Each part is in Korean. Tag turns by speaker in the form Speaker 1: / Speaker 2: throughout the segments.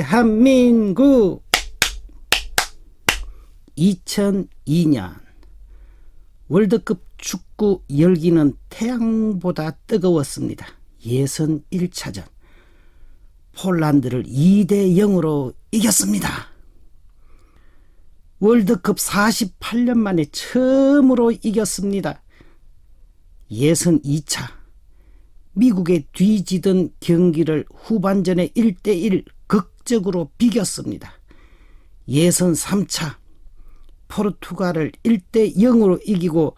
Speaker 1: 대한민국 2002년 월드컵 축구 열기는 태양보다 뜨거웠습니다. 예선 1차전 폴란드를 2대 0으로 이겼습니다. 월드컵 48년 만에 처음으로 이겼습니다. 예선 2차 미국에 뒤지던 경기를 후반전에 1대1 극 적으로 비겼습니다. 예선 3차 포르투갈을 1대 0으로 이기고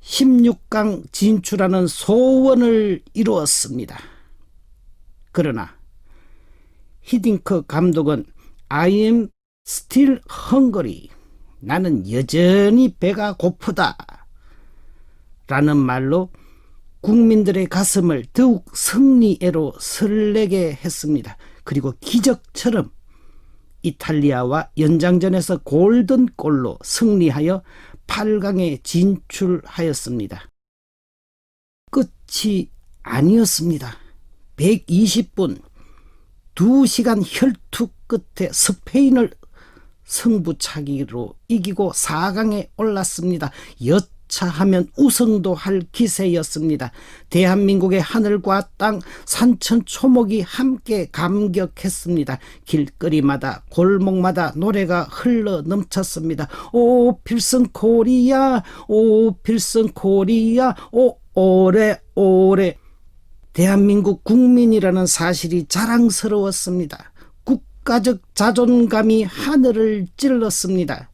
Speaker 1: 16강 진출하는 소원을 이루었습니다. 그러나 히딩크 감독은 I am still hungry. 나는 여전히 배가 고프다. 라는 말로 국민들의 가슴을 더욱 승리애로 설레게 했습니다. 그리고 기적처럼 이탈리아와 연장전에서 골든골로 승리하여 8강에 진출하였습니다. 끝이 아니었습니다. 120분 2시간 혈투 끝에 스페인을 승부차기로 이기고 4강에 올랐습니다. 여 차하면 우승도 할 기세였습니다. 대한민국의 하늘과 땅, 산천 초목이 함께 감격했습니다. 길거리마다 골목마다 노래가 흘러 넘쳤습니다. 오 필승 코리아, 오 필승 코리아, 오 오래 오래 대한민국 국민이라는 사실이 자랑스러웠습니다. 국가적 자존감이 하늘을 찔렀습니다.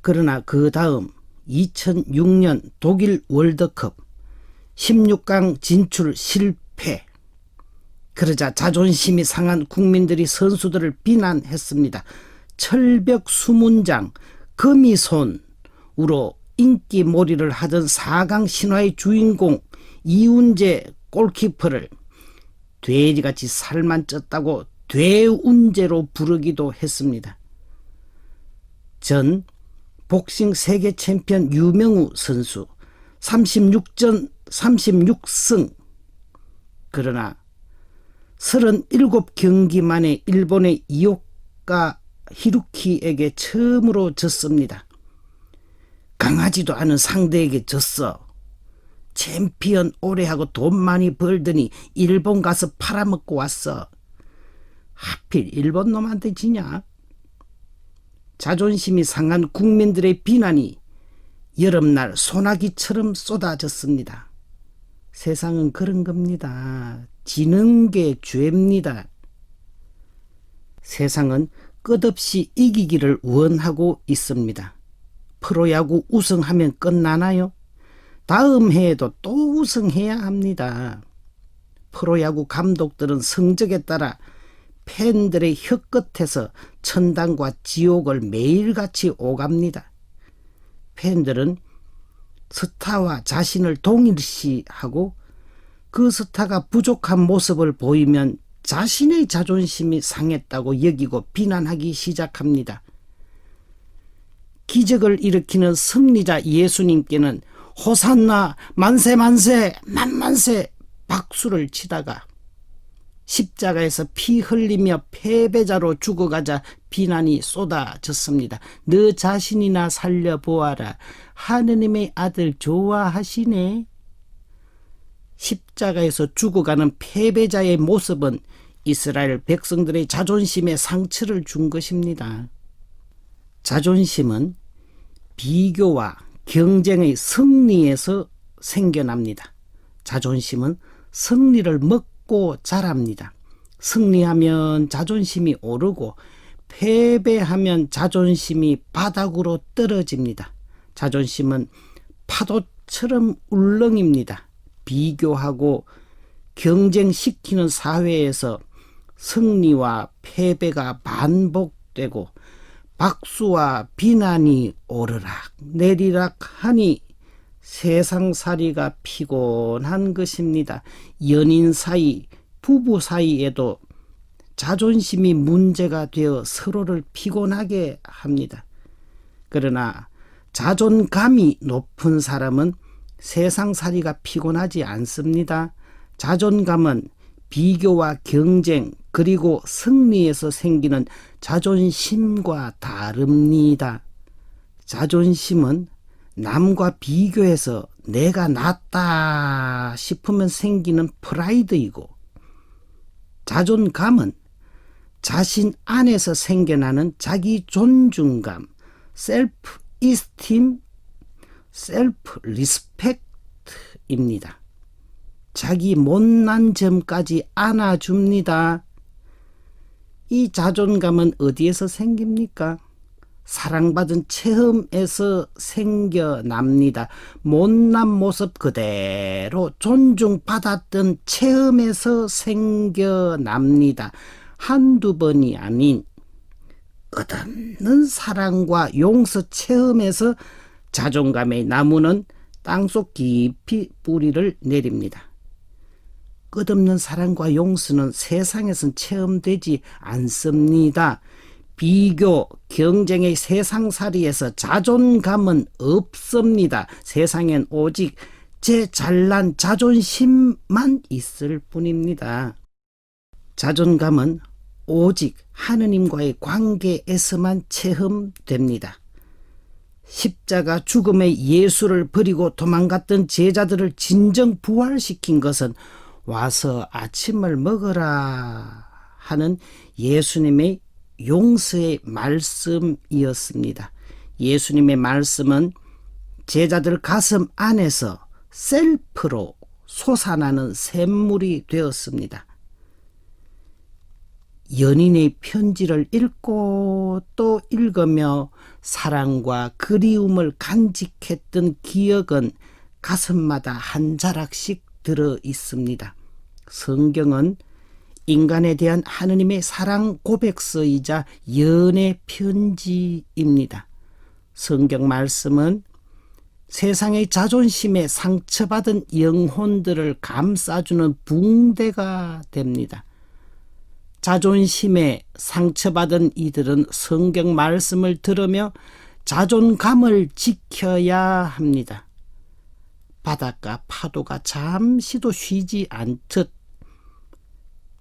Speaker 1: 그러나 그 다음 2006년 독일 월드컵 16강 진출 실패. 그러자 자존심이 상한 국민들이 선수들을 비난했습니다. 철벽 수문장, 금이손으로 인기몰이를 하던 4강 신화의 주인공 이운재 골키퍼를 돼지같이 살만 쪘다고 돼운재로 부르기도 했습니다. 전 복싱 세계 챔피언 유명우 선수 36전 36승 그러나 37경기 만에 일본의 이오카 히루키에게 처음으로 졌습니다. 강하지도 않은 상대에게 졌어. 챔피언 오래 하고 돈 많이 벌더니 일본 가서 팔아먹고 왔어. 하필 일본 놈한테 지냐? 자존심이 상한 국민들의 비난이 여름날 소나기처럼 쏟아졌습니다. 세상은 그런 겁니다. 지는 게 죄입니다. 세상은 끝없이 이기기를 원하고 있습니다. 프로야구 우승하면 끝나나요? 다음 해에도 또 우승해야 합니다. 프로야구 감독들은 성적에 따라 팬들의 혀끝에서 천당과 지옥을 매일같이 오갑니다. 팬들은 스타와 자신을 동일시하고 그 스타가 부족한 모습을 보이면 자신의 자존심이 상했다고 여기고 비난하기 시작합니다. 기적을 일으키는 승리자 예수님께는 호산나 만세 만세 만만세 박수를 치다가 십자가에서 피 흘리며 패배자로 죽어가자 비난이 쏟아졌습니다. 너 자신이나 살려보아라. 하느님의 아들 좋아하시네. 십자가에서 죽어가는 패배자의 모습은 이스라엘 백성들의 자존심에 상처를 준 것입니다. 자존심은 비교와 경쟁의 승리에서 생겨납니다. 자존심은 승리를 먹고 자랍니다. 승리하면 자존심이 오르고 패배하면 자존심이 바닥으로 떨어집니다. 자존심은 파도처럼 울렁입니다. 비교하고 경쟁시키는 사회에서 승리와 패배가 반복되고 박수와 비난이 오르락 내리락 하니 세상살이가 피곤한 것입니다. 연인 사이, 부부 사이에도 자존심이 문제가 되어 서로를 피곤하게 합니다. 그러나 자존감이 높은 사람은 세상살이가 피곤하지 않습니다. 자존감은 비교와 경쟁, 그리고 승리에서 생기는 자존심과 다릅니다. 자존심은 남과 비교해서 내가 낫다 싶으면 생기는 프라이드이고 자존감은 자신 안에서 생겨나는 자기 존중감, 셀프 이스팀, 셀프 리스펙트입니다. 자기 못난 점까지 안아줍니다. 이 자존감은 어디에서 생깁니까? 사랑받은 체험에서 생겨납니다. 못난 모습 그대로 존중받았던 체험에서 생겨납니다. 한두 번이 아닌 끝없는 사랑과 용서 체험에서 자존감의 나무는 땅속 깊이 뿌리를 내립니다. 끝없는 사랑과 용서는 세상에선 체험되지 않습니다. 비교, 경쟁의 세상살이에서 자존감은 없습니다. 세상엔 오직 제 잘난 자존심만 있을 뿐입니다. 자존감은 오직 하느님과의 관계에서만 체험됩니다. 십자가 죽음의 예수를 버리고 도망갔던 제자들을 진정 부활시킨 것은 와서 아침을 먹어라 하는 예수님의 용서의 말씀이었습니다. 예수님의 말씀은 제자들 가슴 안에서 셀프로 솟아나는 샘물이 되었습니다. 연인의 편지를 읽고 또 읽으며 사랑과 그리움을 간직했던 기억은 가슴마다 한 자락씩 들어 있습니다. 성경은 인간에 대한 하느님의 사랑 고백서이자 연애 편지입니다. 성경 말씀은 세상의 자존심에 상처받은 영혼들을 감싸주는 붕대가 됩니다. 자존심에 상처받은 이들은 성경 말씀을 들으며 자존감을 지켜야 합니다. 바닷가 파도가 잠시도 쉬지 않듯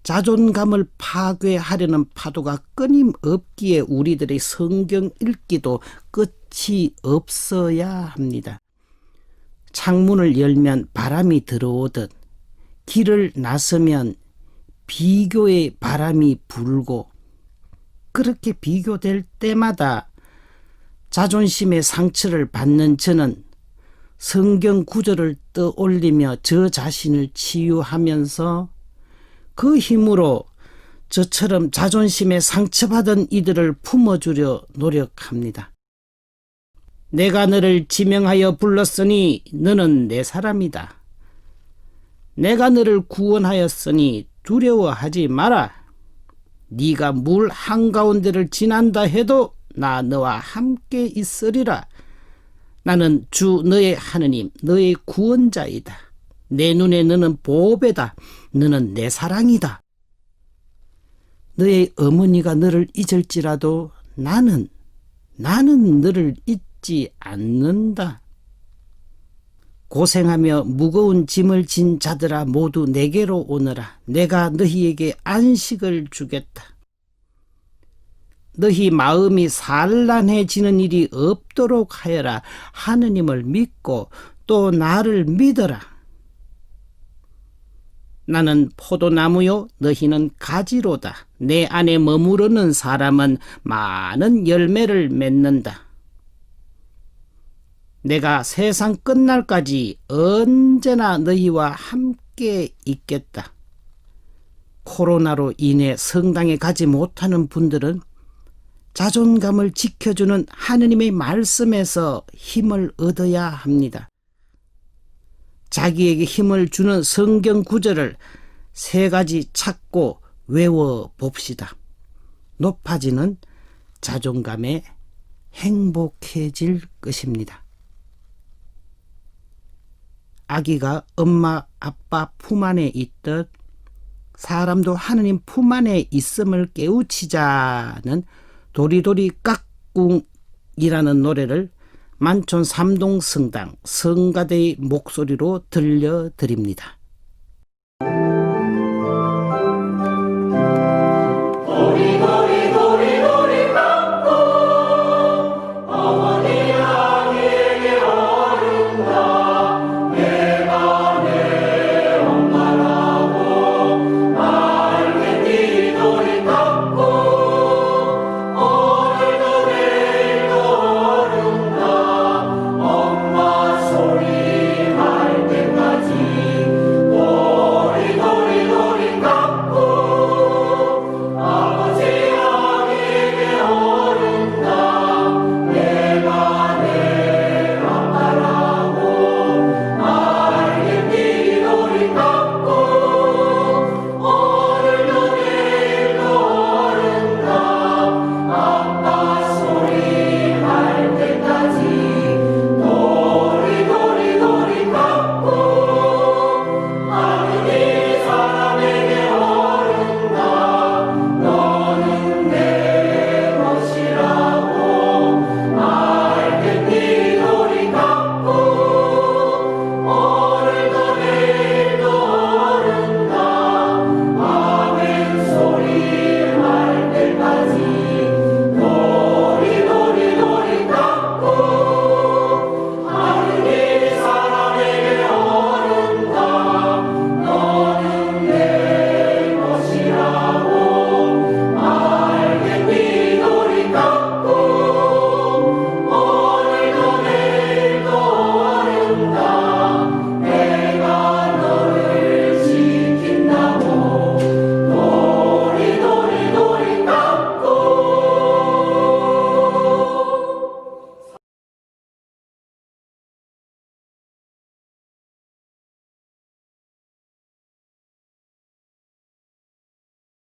Speaker 1: 자존감을 파괴하려는 파도가 끊임없기에 우리들의 성경 읽기도 끝이 없어야 합니다. 창문을 열면 바람이 들어오듯 길을 나서면 비교의 바람이 불고 그렇게 비교될 때마다 자존심의 상처를 받는 저는 성경 구절을 떠올리며 저 자신을 치유하면서 그 힘으로 저처럼 자존심에 상처받은 이들을 품어주려 노력합니다. 내가 너를 지명하여 불렀으니 너는 내 사람이다. 내가 너를 구원하였으니 두려워하지 마라. 네가 물 한가운데를 지난다 해도 나 너와 함께 있으리라. 나는 주 너의 하느님, 너의 구원자이다. 내 눈에 너는 보배다. 너는 내 사랑이다. 너의 어머니가 너를 잊을지라도 나는, 나는 너를 잊지 않는다. 고생하며 무거운 짐을 진 자들아 모두 내게로 오너라. 내가 너희에게 안식을 주겠다. 너희 마음이 산란해지는 일이 없도록 하여라. 하느님을 믿고 또 나를 믿어라. 나는 포도나무요, 너희는 가지로다. 내 안에 머무르는 사람은 많은 열매를 맺는다. 내가 세상 끝날까지 언제나 너희와 함께 있겠다. 코로나로 인해 성당에 가지 못하는 분들은 자존감을 지켜주는 하느님의 말씀에서 힘을 얻어야 합니다. 자기에게 힘을 주는 성경 구절을 세 가지 찾고 외워 봅시다. 높아지는 자존감에 행복해질 것입니다. 아기가 엄마, 아빠 품 안에 있듯 사람도 하느님 품 안에 있음을 깨우치자는 도리도리 깍꿍이라는 노래를 만촌 삼동 성당 성가대의 목소리로 들려드립니다.